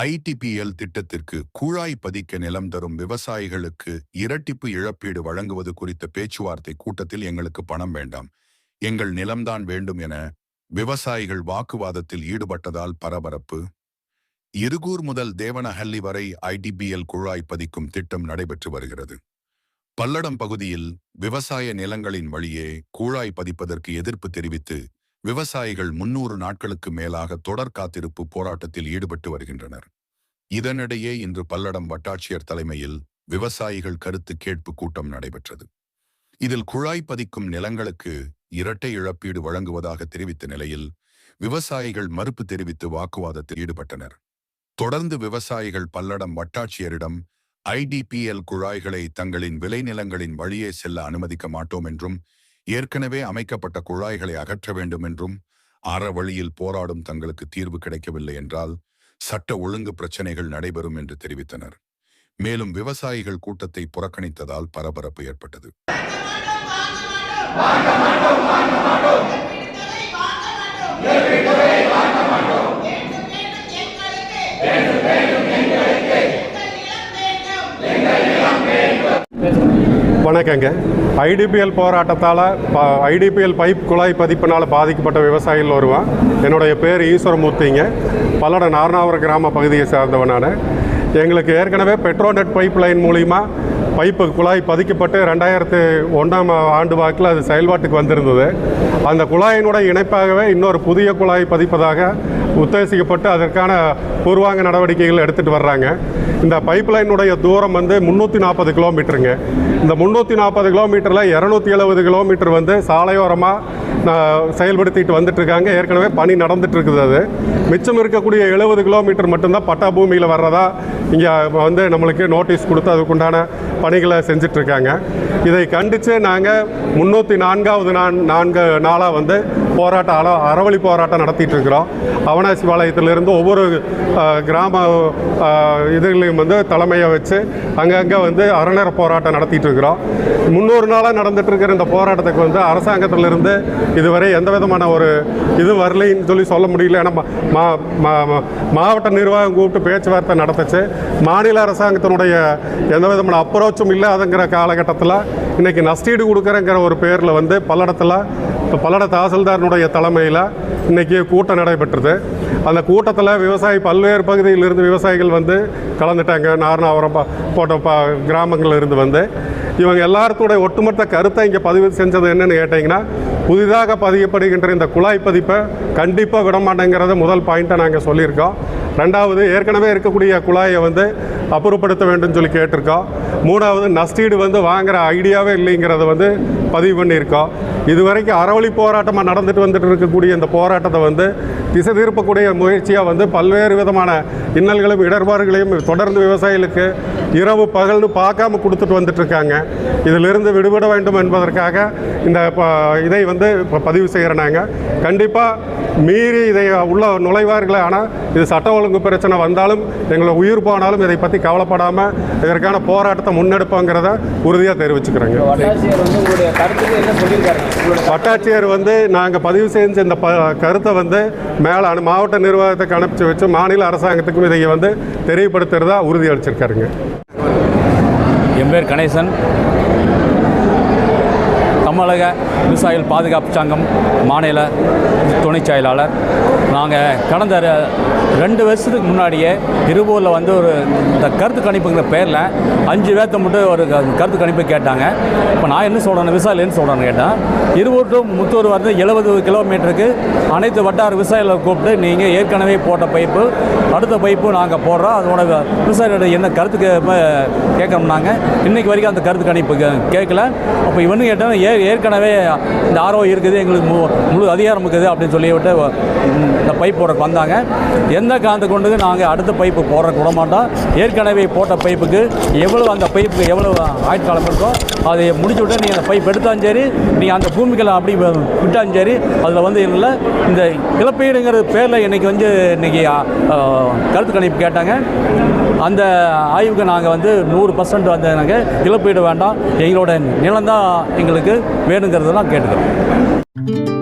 IDPL திட்டத்திற்கு கூழாய் பதிக்க நிலம் தரும் விவசாயிகளுக்கு இரட்டிப்பு இழப்பீடு வழங்குவது குறித்த பேச்சுவார்த்தை கூட்டத்தில் எங்களுக்கு பணம் வேண்டாம். எங்கள் நிலம்தான் வேண்டும் என விவசாயிகள் வாக்குவாதத்தில் ஈடுபட்டதால் பரபரப்பு. இருகூர் முதல் தேவனஹல்லி வரை ஐடிபிஎல் குழாய் பதிக்கும் திட்டம் நடைபெற்று வருகிறது. பல்லடம் பகுதியில் விவசாய நிலங்களின் வழியே கூழாய் பதிப்பதற்கு எதிர்ப்பு தெரிவித்து விவசாயிகள் முன்னூறு நாட்களுக்கு மேலாக தொடர் காத்திருப்பு போராட்டத்தில் ஈடுபட்டு வருகின்றனர். இதனிடையே இன்று பல்லடம் வட்டாட்சியர் தலைமையில் விவசாயிகள் கருத்து கேட்பு கூட்டம் நடைபெற்றது. இதில் குழாய் பதிக்கும் நிலங்களுக்கு இரட்டை இழப்பீடு வழங்குவதாக தெரிவித்த நிலையில் விவசாயிகள் மறுப்பு தெரிவித்து வாக்குவாதத்தில் ஈடுபட்டனர். தொடர்ந்து விவசாயிகள் பல்லடம் வட்டாட்சியரிடம் ஐடிபிஎல் குழாய்களை தங்களின் விளைநிலங்களின் வழியே செல்ல அனுமதிக்க மாட்டோம் என்றும் ஏற்கனவே அமைக்கப்பட்ட குழாய்களை அகற்ற வேண்டும் என்றும் அற வழியில் போராடும் தங்களுக்கு தீர்வு கிடைக்கவில்லை என்றால் சட்ட ஒழுங்கு பிரச்சனைகள் நடைபெறும் என்று தெரிவித்தனர். மேலும் விவசாயிகள் கூட்டத்தை புறக்கணித்ததால் பரபரப்பு ஏற்பட்டது. வணக்கங்க ஐடிபிஎல் போராட்டத்தால் ஐடிபிஎல் பைப் குழாய் பதிப்பினால் பாதிக்கப்பட்ட விவசாயிகள் வருவான் என்னுடைய பேர் ஈஸ்வரமூர்த்திங்க. பல்லட நார்னாவரம் கிராம பகுதியை சேர்ந்தவன் நான். எங்களுக்கு ஏற்கனவே பெட்ரோநெட் பைப் லைன் மூலிமா பைப்பு குழாய் பதிக்கப்பட்டு ரெண்டாயிரத்து ஒன்றாம் ஆண்டு வாக்கில் அது செயல்பாட்டுக்கு வந்திருந்தது. அந்த குழாயினுடைய இணைப்பாகவே இன்னொரு புதிய குழாய் பதிப்பதாக உத்தேசிக்கப்பட்டு அதற்கான பூர்வாங்க நடவடிக்கைகள் எடுத்துகிட்டு வர்றாங்க. இந்த பைப் லைனுடைய தூரம் வந்து முந்நூற்றி நாற்பது கிலோமீட்டருங்க. இந்த முந்நூற்றி நாற்பது கிலோமீட்டரில் இரநூத்தி எழுபது கிலோமீட்டர் வந்து சாலையோரமாக செயல்படுத்திட்டு வந்துட்டுருக்காங்க. ஏற்கனவே பணி நடந்துட்டு இருக்குது அது. மிச்சம் இருக்கக்கூடிய எழுபது கிலோமீட்டர் மட்டும்தான் பட்டா பூமியில் வர்றதா இங்கே வந்து நம்மளுக்கு நோட்டீஸ் கொடுத்து அதுக்குண்டான பணிகளை செஞ்சுட்டு இருக்காங்க இதை கண்டித்து நாங்கள் முந்நூற்றி நான்காவது நான் நான்கு நாளாக வந்து போராட்டம் அள அறவழி போராட்டம் நடத்திட்டு இருக்கிறோம் அவனாசி பாளையத்திலிருந்து ஒவ்வொரு கிராம இதுலேயும் வந்து தலைமையை வச்சு அங்கங்கே வந்து அறநேர போராட்டம் நடத்திட்டு இருக்கிறோம் முந்நூறு நாளாக நடந்துட்டு இருக்கிற இந்த போராட்டத்துக்கு வந்து அரசாங்கத்திலிருந்து இதுவரை எந்த விதமான ஒரு இது வரலைன்னு சொல்லி சொல்ல முடியல. ஏன்னா மா- மா- மா- மாவட்ட நிர்வாகம் கூப்பிட்டு பேச்சுவார்த்தை நடத்துச்சு. மாநில அரசாங்கத்தினுடைய எந்த விதமான அப்ரோச்சும் இல்லாதங்கிற காலகட்டத்தில் இன்றைக்கி நஷ்டீடு கொடுக்குறங்கிற ஒரு பேரில் வந்து பல்லடத்தில் பல்லட தாசில்தாரனுடைய தலைமையில் இன்றைக்கி கூட்டம் நடைபெற்றது. அந்த கூட்டத்தில் விவசாயி பல்வேறு பகுதியிலிருந்து விவசாயிகள் வந்து கலந்துட்டாங்க. நாரணாவரம் போட்ட ப கிராமங்கள்ல இருந்து வந்து. இவங்க எல்லாத்துடைய ஒட்டுமொத்த கருத்தை இங்கே பதிவு செஞ்சது என்னென்னு கேட்டிங்கன்னா புதிதாக பதியப்படுகின்ற இந்த குழாய் பதிப்பை கண்டிப்பாக விடமாட்டேங்கிறத முதல் பாயிண்ட்டை நாங்கள் சொல்லியிருக்கோம். ரெண்டாவது ஏற்கனவே இருக்கக்கூடிய குழாயை வந்து அப்புறப்படுத்த வேண்டும் சொல்லி கேட்டிருக்கோம் மூணாவது நஷ்டீடு வந்து வாங்குற ஐடியாவே இல்லைங்கிறத வந்து பதிவு பண்ணியிருக்கோம் இதுவரைக்கும் அறவழி போராட்டமாக நடந்துட்டு வந்துட்டு இருக்கக்கூடிய இந்த போராட்டத்தை வந்து திசை திருப்பக்கூடிய முயற்சியாக வந்து பல்வேறு விதமான இன்னல்களும் இடர்பாடுகளையும் தொடர்ந்து விவசாயிகளுக்கு இரவு பகல்னு பார்க்காம கொடுத்துட்டு வந்துட்டுருக்காங்க இதிலிருந்து விடுபட வேண்டும் என்பதற்காக இந்த ப- இதை வந்து இப்போ பதிவு செய்கிறேன் நாங்கள் கண்டிப்பாக மீறி இதை உள்ள நுழைவார்களே ஆனால் இது சட்ட ஒழுங்கு பிரச்சனை வந்தாலும் எங்களை உயிர் போனாலும் இதை பற்றி கவலைப்படாமல் இதற்கான போராட்டத்தை முன்னெடுப்போங்கிறத உறுதியாக தெரிவிச்சுக்கிறேங்க. வட்டாட்சியர் வந்து நாங்கள் பதிவு செஞ்ச இந்த ப கருத்தை வந்து மேலே அனு மாவட்ட நிர்வாகத்துக்கு அனுப்பிச்சு வச்சு மாநில அரசாங்கத்துக்கும் இதை வந்து தெரியப்படுத்துறதா உறுதி அளிச்சிருக்காருங்க என் பேர் கணேசன் தமிழக விவசாயிகள் பாதுகாப்பு சங்கம் மாநில துணைச் செயலாளர். நாங்கள் கடந்த ரெண்டு வருஷத்துக்கு முன்னாடியே இருபூரில் வந்து ஒரு இந்த கருத்து கணிப்புங்கிற பேரில் அஞ்சு பேர்த்த மட்டும் ஒரு கருத்து கணிப்பு கேட்டாங்க. இப்போ நான் என்ன சொல்கிறேன் விவசாயிகள் என்ன சொல்கிறேன்னு கேட்டேன் இருபூர் டு முத்தூர் வந்து எழுபது கிலோமீட்டருக்கு அனைத்து வட்டார விவசாயிகளை கூப்பிட்டு நீங்கள் ஏற்கனவே போட்ட பைப்பு அடுத்த பைப்பு நாங்கள் போடுறோம். அதோட விவசாயிகளோட என்ன கருத்து கேட்கணும்னாங்க. இன்றைக்கு வரைக்கும் அந்த கருத்து கணிப்பு கேட்கல. அப்போ இவனு கேட்டால் ஏ ஏற்கனவே இந்த ஆர்ஓ இருக்குது எங்களுக்கு மு முழு அதிகாரம் இருக்குது அப்படின்னு சொல்லிவிட்டு இந்த பைப் போட வந்தாங்க. எந்த காந்த கொண்டு நாங்கள் அடுத்த பைப்பு போட விட மாட்டோம் ஏற்கனவே போட்ட பைப்புக்கு எவ்வளோ அந்த பைப்புக்கு எவ்வளோ ஆயுட்காலம் இருக்கோ அதை முடிச்சு விட்டு நீங்கள் அந்த பைப் எடுத்தாலும் சரி நீங்கள் அந்த பூமிகளை அப்படி விட்டாலும் சரி அதில் வந்து இல்லை இந்த இழப்பீடுங்கிற பேரில் இன்றைக்கி வந்து இன்னைக்கு கருத்து கணிப்பு கேட்டாங்க. அந்த ஆய்வுக்கு நாங்கள் வந்து நூறு பர்சன்ட் வந்து நாங்கள் இழப்பீடு வேண்டாம். எங்களோட நிலம்தான் எங்களுக்கு வேணுங்கிறதெல்லாம் கேட்டுக்கிறோம்.